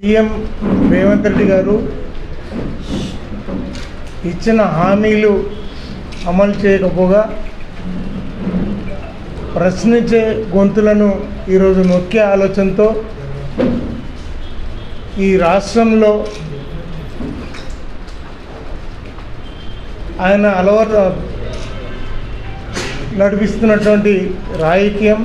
CM Revanth Reddy గారు ఇచ్చిన హామీలు అమలు చేయకపోగా ప్రశ్నించే గొంతులను ఈరోజు నొక్కే ఆలోచనతో ఈ రాష్ట్రంలో ఆయన అలవాటు నడిపిస్తున్నటువంటి రాజకీయం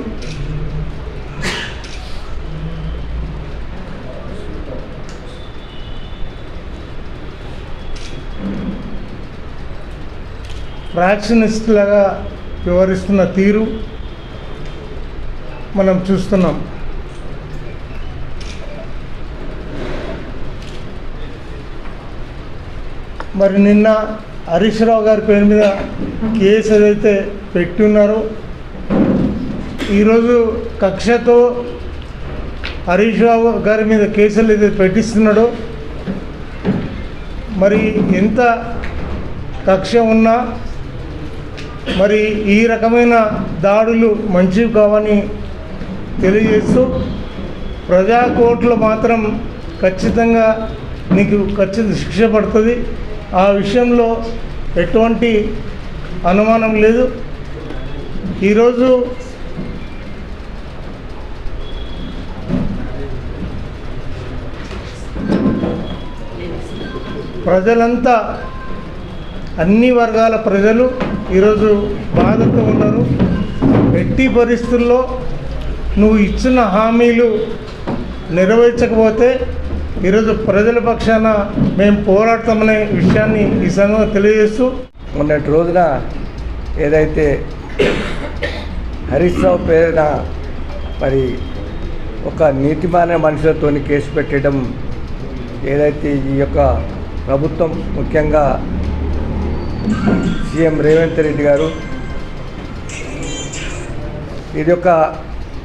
ఫ్రాక్షనిస్ట్లాగా వ్యవహరిస్తున్న తీరు మనం చూస్తున్నాం. మరి నిన్న హరీష్ రావు గారి పేరు మీద కేసు ఏదైతే పెట్టి ఉన్నారో ఈరోజు కక్షతో హరీష్ రావు గారి మీద కేసులు ఏదైతే పెట్టిస్తున్నాడో మరి ఎంత కక్ష ఉన్నా మరి ఈ రకమైన దాడులు మంచివి కావని తెలియజేస్తూ ప్రజా కోర్టులో మాత్రం ఖచ్చితంగా నీకు ఖచ్చిత శిక్ష పడుతుంది. ఆ విషయంలో ఎటువంటి అనుమానం లేదు. ఈరోజు ప్రజలంతా అన్ని వర్గాల ప్రజలు ఈరోజు బాధతో ఉన్నారు. ఎట్టి పరిస్థితుల్లో నువ్వు ఇచ్చిన హామీలు నెరవేర్చకపోతే ఈరోజు ప్రజల పక్షాన మేము పోరాడతామనే విషయాన్ని ఈ సంఘం తెలియజేస్తూ మొన్నటి రోజున ఏదైతే హరీష్ రావు పేరున మరి ఒక నీతిమాన మనుషులతో కేసు పెట్టడం ఏదైతే ఈ యొక్క ప్రభుత్వం ముఖ్యంగా సీఎం రేవంత్ రెడ్డి గారు. ఇది ఒక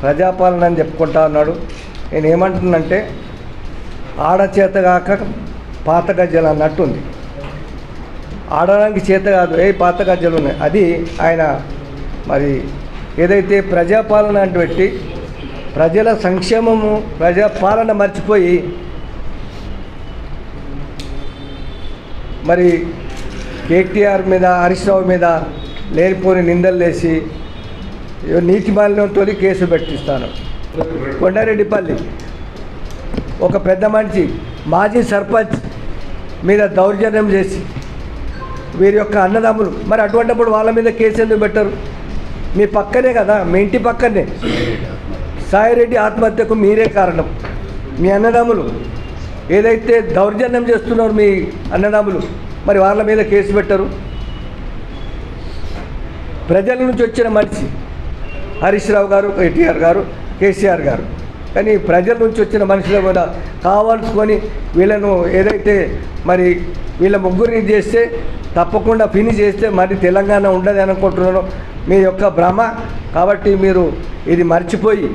ప్రజాపాలన అని చెప్పుకుంటా ఉన్నాడు. నేను ఏమంటున్నంటే ఆడచేత కాక పాత గజ్జలు అన్నట్టుంది. ఆడడానికి చేత కాదు ఏ పాత గజ్జలు ఉన్నాయి? అది ఆయన మరి ఏదైతే ప్రజాపాలన అంటూ పెట్టి ప్రజల సంక్షేమము ప్రజాపాలన మర్చిపోయి మరి కేటీఆర్ మీద హరీష్ రావు మీద లేనిపోని నిందలు వేసి ఏవో నీతి మాలినంతో కేసు పెట్టిస్తాను. కొండారెడ్డిపల్లి. ఒక పెద్ద మనిషి మాజీ సర్పంచ్ మీద దౌర్జన్యం చేసి వీరి యొక్క అన్నదమ్ములు మరి అటువంటిప్పుడు వాళ్ళ మీద కేసు ఎందుకు పెట్టరు? మీ పక్కనే కదా మీ ఇంటి పక్కనే. సాయిరెడ్డి ఆత్మహత్యకు మీరే కారణం. మీ అన్నదమ్ములు. ఏదైతే దౌర్జన్యం చేస్తున్నారో మీ అన్నదమ్ములు మరి వాళ్ళ మీద కేసు పెట్టరు. ప్రజల నుంచి వచ్చిన మనిషి హరీష్ రావు గారు ఎన్టీఆర్ గారు కేసీఆర్ గారు. కానీ ప్రజల నుంచి వచ్చిన మనుషులు కూడా కావాల్సుకొని వీళ్ళను ఏదైతే మరి వీళ్ళ ముగ్గురిని చేస్తే తప్పకుండా ఫిని చేస్తే మరి తెలంగాణ ఉండదు అనుకుంటున్నాను. మీ యొక్క భ్రమ కాబట్టి మీరు ఇది మర్చిపోయి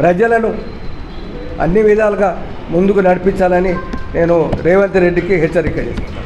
ప్రజలను అన్ని విధాలుగా ముందుకు నడిపించాలని నేను రేవంత్ రెడ్డికి హెచ్చరిక చేస్తాను